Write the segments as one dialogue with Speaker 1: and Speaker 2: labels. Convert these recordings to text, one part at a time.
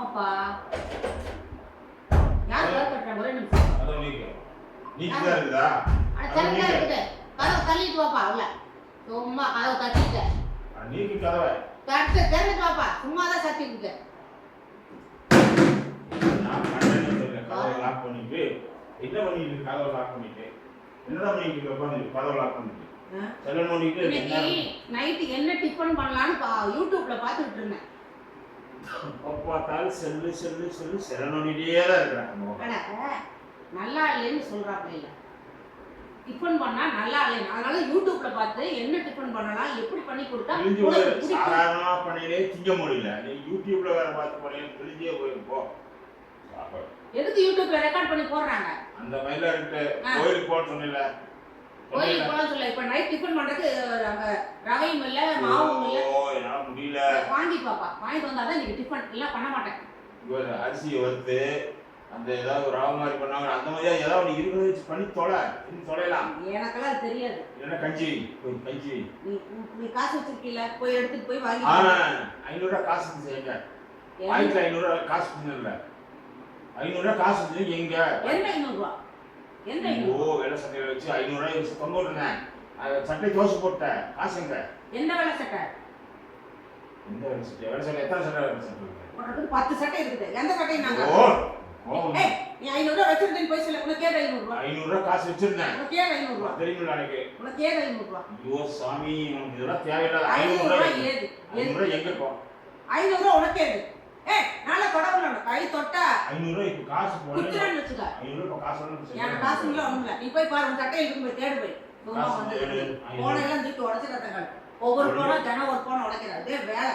Speaker 1: ஆமாப்பா. யார் கதவு கட்டுறாங்க ஒரே நிமிஷம்.
Speaker 2: அதை நீக்க. நீக்கிதான் இருக்குதா
Speaker 1: அட திறந்தா இருக்குது. கதவை தள்ளிட்டு வாப்பா உள்ள. சும்மா கதவை தட்டிட்டு.
Speaker 2: நீக்கி கதவை.
Speaker 1: தட்டு திறந்துட்டு வாப்பா. சும்மா தான்
Speaker 2: தெரியல கதவை லாக் பண்ணிட்டு என்ன பண்ணிட்டு கதவை லாக் பண்ணிட்டு. என்னதான் பண்ணிட்டு உட்காந்து கதவை லாக் பண்ணிட்டு.
Speaker 1: நைட்டு என்ன? டிஃபன் பண்ணலான்னு யூடியூப்ல பார்த்துட்டு இருந்தேன்.
Speaker 2: பார்த்தாலும் செல்லு செல்லு செல்லு செல்ல நோண்டிட்டே தான் இருக்கிறாங்க
Speaker 1: நல்லா இல்லைன்னு சொல்றாப்ல இல்ல. டிஃபன் பண்ணா நல்லா இல்லைன்னு. அதனால யூடியூப்ல பார்த்து என்ன டிஃபன் பண்ணலாம் எப்படி பண்ணி கொடுத்தா.
Speaker 2: சாதாரணமா பண்ணிலே திங்க முடியல. நீ யூடியூப்ல வேற பார்த்து பண்ணி கிழிஞ்சே போயிருப்போ சாப்பாடு.
Speaker 1: எதுக்கு யூடியூப்ல ரெக்கார்ட் பண்ணி போடுறாங்க?
Speaker 2: அந்த மாதிரிலாம் இருக்கு. கோயிலுக்கு போக சொன்னல
Speaker 1: கோயிலுக்கு போல சொல்ல இப்ப நைட் டிஃபன் பண்றதுக்கு ரவையும் இல்ல மாவும் இல்ல.
Speaker 2: முடியல.
Speaker 1: வாங்கி பாப்பா வாங்கிட்டு வந்தாதான் இன்னைக்கு டிஃபன் எல்லாம் பண்ண மாட்டேன்.
Speaker 2: இவர் அரிசியை வறுத்து அந்த ஏதாவது ஒரு ரவை மாதிரி பண்ணாங்க. அந்த மாதிரியா ஏதாவது ஒன்று இருக்கிறத வச்சு பண்ணி தொலை. இன்னும் தொலைலாம்
Speaker 1: எனக்கெல்லாம் அது தெரியாது.
Speaker 2: இல்லைன்னா கஞ்சி. போய் கஞ்சி.
Speaker 1: நீ நீ காசு வச்சிருக்கீல போய் எடுத்துட்டு போய் வாங்கி
Speaker 2: ஆ ஐநூறுரூவா காசு இருந்துச்சு எங்க ஆயிரத்தி ஐநூறுரூவா காசு இருந்ததில்ல ஐநூறுரூவா காசு இருந்துச்சு எங்க
Speaker 1: எந்த ஐநூறு ரூபா? எந்த ஐநூறு
Speaker 2: ஓ வெள்ளை சட்டையில வச்சு ஐநூறுரூவா அதை சட்டை தோசை போட்டேன். காசு எங்க
Speaker 1: எந்த வேலை சட்டை?
Speaker 2: சட்டை சட்டை எத்தனை சட்டை இருக்கு
Speaker 1: உனக்கு பத்து சட்டை இருக்குது. எந்த சட்டையும் நாங்க
Speaker 2: ஓ கோவம்.
Speaker 1: ஏய், நீ ஐநூறு ரூபா வச்சிருந்தேன்னு போய் சொல்ல. உனக்கு ஏது ஐநூறு ரூபா
Speaker 2: ஐநூறுரூவா காசு வச்சிருந்தேன்.
Speaker 1: உனக்கு ஏது ஐநூறு ரூபா
Speaker 2: தெரியுமில்ல எனக்கு
Speaker 1: உனக்கு ஏது ஐநூறு ரூபா
Speaker 2: ஐயோ சாமி நமக்கு இதெல்லாம் தேவையில்லாத
Speaker 1: ஐநூறு
Speaker 2: ஐநூறுரூவா
Speaker 1: ஏது?
Speaker 2: ஐநூறுரூவா எங்க இருக்கும்?
Speaker 1: ஐநூறு ரூபா உனக்கு ஏது ஏய் நல்ல கடவுள் கை தொட்டா
Speaker 2: ஐநூறுரூவா இப்போ காசு
Speaker 1: குத்துறேன்னு வச்சுக்க.
Speaker 2: ஐநூறுரூவா காசு
Speaker 1: எனக்கு காசு இல்லை ஒண்ணும் இல்லை. நீ போய் பாரு உன் சட்டை இருக்கு போய் தேடு போய்.
Speaker 2: காசு
Speaker 1: வந்து
Speaker 2: தேடு.
Speaker 1: போனை எல்லாம் தூக்கி உடச்சு கட்டுங்க ஒவ்வொரு போனா தினம் ஒரு போனை உடைக்கிறாரு வேலை.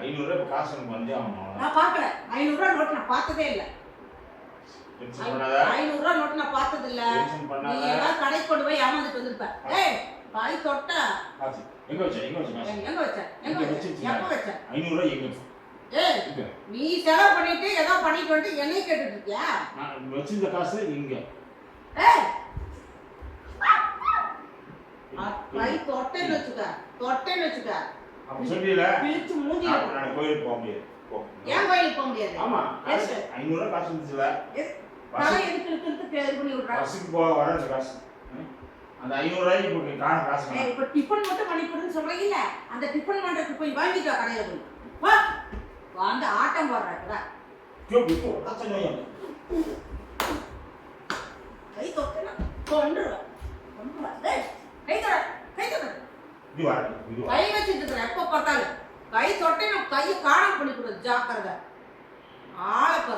Speaker 2: ஐநூறுரூவா இப்போ காசு எனக்கு வந்தே ஆகணும்
Speaker 1: நான் பார்க்கல. நோட்டு நான் பார்த்ததே இல்லை.
Speaker 2: டென்ஷன் பண்ணாத?
Speaker 1: ஐநூறு ரூபா நோட்டு நான் பார்த்தது இல்ல. நீ ஏதாவது கடைக்கு கொண்டு போய் ஏமாந்துட்டு வந்திருப்ப. ஏய் கை தொட்டா?
Speaker 2: எங்க வச்ச? எங்க வச்ச
Speaker 1: எங்க வச்ச? எங்க வச்ச? எப்ப வச்ச?
Speaker 2: ஐநூறுரூவா எங்க
Speaker 1: ஏய்
Speaker 2: இங்க.
Speaker 1: நீ செலவு பண்ணிட்டு ஏதோ பண்ணிட்டு வந்துட்டு என்னைய கேட்டுட்டு இருக்கியா?
Speaker 2: நான் வச்சிருந்த காசு இங்க.
Speaker 1: ஏய் கை தொட்டேன்னு வச்சுக்க தொட்டேன்னு வச்சுக்க.
Speaker 2: அப்ப சொல்லியில?
Speaker 1: பிரிச்சு மூஞ்சி
Speaker 2: நான் கோயிலுக்கு போக முடியாது.
Speaker 1: ஏன் கோயிலுக்கு போக முடியாது?
Speaker 2: ஆமா.
Speaker 1: எதுக்கு?
Speaker 2: ஐநூறுரூவா காசு இருந்துச்சுல?
Speaker 1: தலை எதுக்கு இழுத்து இது பண்ணி விடுறா?
Speaker 2: பஸ்ஸுக்கு போக வர அந்த காசு? அந்த ஐநூறுரூவாய்க்கு இப்போ காண காசு
Speaker 1: இப்ப டிஃபன் மட்டும் பண்ணி கொடுன்னு சொல்றீங்கல்ல? அந்த டிஃபன் பண்றதுக்கு போய் வாங்கிட்டு வா கடையில போய். வா. வந்து ஆட்டம் போடுறாக்குதா கை கொண்டுருவேன் கொண்டுருவேன் டேய், கை தொட கை தொட
Speaker 2: இது வர இது வர
Speaker 1: கை வச்சுட்டு இருக்கிற எப்ப பார்த்தாலும் கை தொட்டே நான் கையை காணாம பண்ணி ஜாக்கிரதை. ஆளை